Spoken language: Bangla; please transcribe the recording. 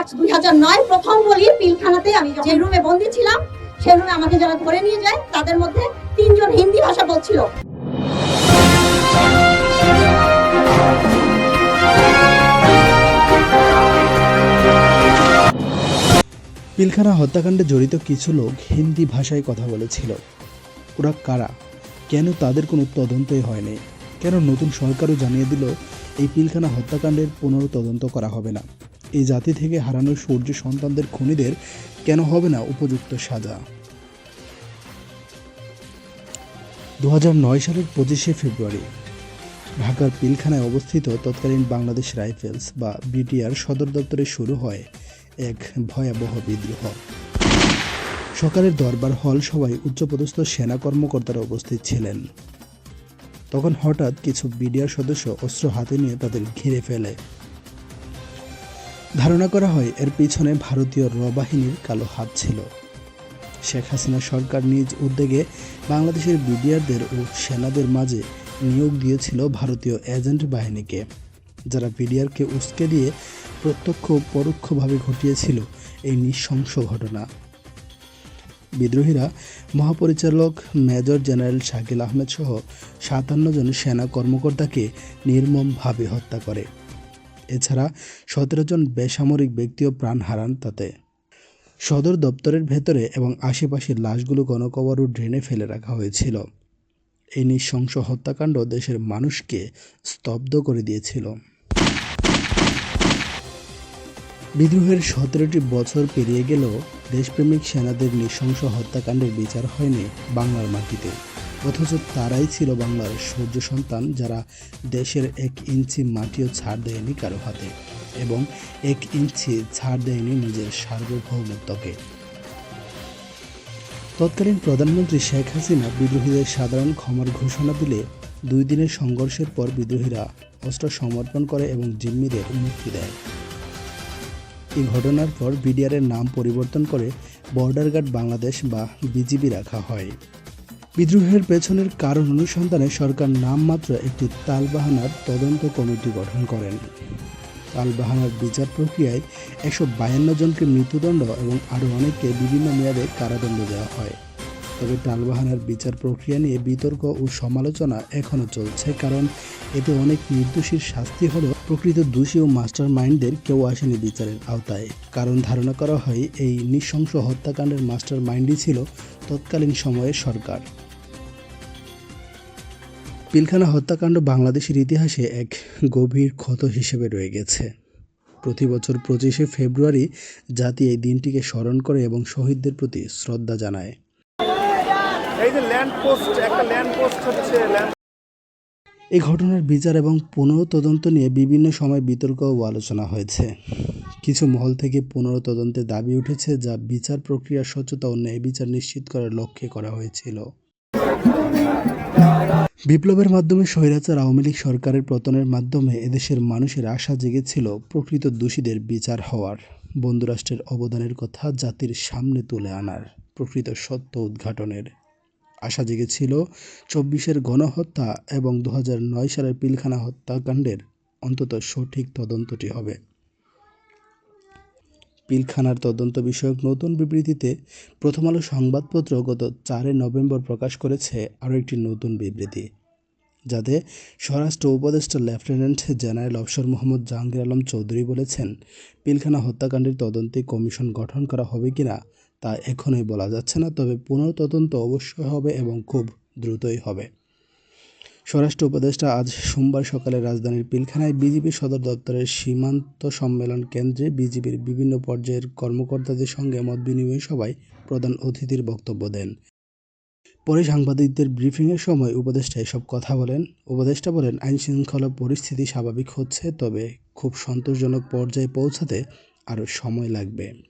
মার্চ দুই প্রথম বলি পিলখানাতে আমি যে রুমে বন্দি ছিলাম সেই রুমে আমাকে যারা ধরে নিয়ে যায়, তাদের মধ্যে তিনজন হিন্দি ভাষা বলছিল। পিলখানা হত্যাকাণ্ডে জড়িত কিছু লোক হিন্দি ভাষায় কথা বলেছিল। ওরা কারা? কেন তাদের কোনো তদন্তই হয়নি? কেন নতুন সরকারও জানিয়ে দিল, এই পিলখানা হত্যাকাণ্ডের পুনর তদন্ত করা হবে না? এই জাতি থেকে হারানো সূর্য সন্তানদের খুনিদের কেন হবে না উপযুক্ত সাজা? দুহাজার নয় সালের পঁচিশে ফেব্রুয়ারি, ঢাকার পিলখানায় অবস্থিত তৎকালীন বাংলাদেশ রাইফেলস বা বিটিআর সদর দপ্তরে শুরু হয় এক ভয়াবহ বিদ্রোহ। সকালের দরবার হল সবাই উচ্চপদস্থ সেনা কর্মকর্তারা উপস্থিত ছিলেন। তখন হঠাৎ কিছু বিডিআর সদস্য অস্ত্র হাতে নিয়ে তাদের ঘিরে ফেলে। ধারণা করা হয় এর পিছনে ভারতীয় বাহিনীর কালো হাত ছিল। শেখ হাসিনা সরকার নিজ উদ্যোগে বাংলাদেশের বিডিআরদের ও সেনাদের মাঝে নিয়োগ দিয়েছিল ভারতীয় এজেন্ট বাহিনীকে, যারা বিডিআরকে উস্কে দিয়ে প্রত্যক্ষ ও পরোক্ষভাবে ঘটিয়েছিল এই নৃশংস ঘটনা। বিদ্রোহীরা মহাপরিচালক মেজর জেনারেল শাকিল আহমেদ সহ সাতান্ন জন সেনা কর্মকর্তাকে নির্মমভাবে হত্যা করে। এছাড়া সতেরো জন বেসামরিক ব্যক্তিও প্রাণ হারান তাতে। সদর দপ্তরের ভেতরে এবং আশেপাশের লাশগুলো গণকবর ও ড্রেনে ফেলে রাখা হয়েছিল। এই নৃশংস হত্যাকাণ্ড দেশের মানুষকে স্তব্ধ করে দিয়েছিল। বিদ্রোহের সতেরোটি বছর পেরিয়ে গেলেও দেশপ্রেমিক সেনাদের নৃশংস হত্যাকাণ্ডের বিচার হয়নি বাংলার মাটিতে। অথচ তারাই ছিল বাংলার সূর্য সন্তান যারা দেশের এক ইঞ্চি মাটিও ছাড় দেয়নি কারও হাতে এবং এক ইঞ্চি ছাড় দেয়নি নিজের সার্বভৌমত্বকে। তৎকালীন প্রধানমন্ত্রী শেখ হাসিনা বিদ্রোহীদের সাধারণ ক্ষমার ঘোষণা দিলে দুই দিনের সংঘর্ষের পর বিদ্রোহীরা অস্ত্র সমর্পণ করে এবং জিম্মিদের মুক্তি দেয়। এই ঘটনার পর বিডিআরের নাম পরিবর্তন করে বর্ডার গার্ড বাংলাদেশ বা বিজিবি রাখা হয়। বিদ্রোহের পেছনের কারণ অনুসন্ধানে সরকার নামমাত্র একটি তালবাহানার তদন্ত কমিটি গঠন করেন। তালবাহানার বিচার প্রক্রিয়ায় একশো বায়ান্ন জনকে মৃত্যুদণ্ড এবং আরও অনেককে বিভিন্ন মেয়াদে কারাদণ্ড দেওয়া হয়। তবে টালবাহানার বিচার প্রক্রিয়া নিয়ে বিতর্ক ও সমালোচনা এখনও চলছে, কারণ এতে অনেক নির্দোষীর শাস্তি হলেও প্রকৃত দোষী ও মাস্টার মাইন্ডদের কেউ আসেনি বিচারের আওতায়। কারণ ধারণা করা হয়, এই নৃশংস হত্যাকাণ্ডের মাস্টার মাইন্ডই ছিল তৎকালীন সময়ের সরকার। পিলখানা হত্যাকাণ্ড বাংলাদেশের ইতিহাসে এক গভীর ক্ষত হিসেবে রয়ে গেছে। প্রতি বছর পঁচিশে ফেব্রুয়ারি জাতি এই দিনটিকে স্মরণ করে এবং শহীদদের প্রতি শ্রদ্ধা জানায়। এই ঘটনার বিচার এবং পুনঃতদন্ত নিয়ে বিভিন্ন সময় বিতর্ক ও আলোচনা হয়েছে। কিছু মহল থেকে পুনঃতদন্তের দাবি উঠেছে যা বিচার প্রক্রিয়ার স্বচ্ছতা ও ন্যায় বিচার নিশ্চিত করার লক্ষ্যে করা হয়েছিল। বিপ্লবের মাধ্যমে স্বৈরাচার আওয়ামী লীগ সরকারের পতনের মাধ্যমে এদেশের মানুষের আশা জেগেছিল প্রকৃত দোষীদের বিচার হওয়ার। বন্ধুরাষ্ট্রের অবদানের কথা জাতির সামনে তুলে আনার প্রকৃত সত্য উদ্ঘাটনের। আশা জেগেছিল চব্বিশের গণহত্যা এবং দু নয় সালের পিলখানা হত্যাকাণ্ডের অন্তত সঠিক তদন্তটি হবে। পিলখানার তদন্ত বিষয়ক নতুন বিবৃতিতে প্রথম আলো সংবাদপত্র গত চারে নভেম্বর প্রকাশ করেছে আরও একটি নতুন বিবৃতি। যাতে স্বরাষ্ট্র উপদেষ্টা লেফটেন্যান্ট জেনারেল অফসর মোহাম্মদ জাহাঙ্গীর আলম চৌধুরী বলেছেন, পিলখানা হত্যাকাণ্ডের তদন্তে কমিশন গঠন করা হবে কিনা তা এখনই বলা যাচ্ছে না, তবে পুনঃতদন্ত অবশ্যই হবে এবং খুব দ্রুতই হবে। স্বরাষ্ট্র উপদেষ্টা আজ সোমবার সকালে রাজধানীর পিলখানায় বিজিবি সদর দপ্তরের সীমান্ত সম্মেলন কেন্দ্রে বিজিবির বিভিন্ন পর্যায়ের কর্মকর্তাদের সঙ্গে মত বিনিময় সভায় প্রধান অতিথির বক্তব্য দেন। পরে সাংবাদিকদের ব্রিফিংয়ের সময় উপদেষ্টা এসব কথা বলেন। উপদেষ্টা বলেন আইন শৃঙ্খলা পরিস্থিতি স্বাভাবিক হচ্ছে, তবে খুব সন্তোষজনক পর্যায়ে পৌঁছাতে আরও সময় লাগবে।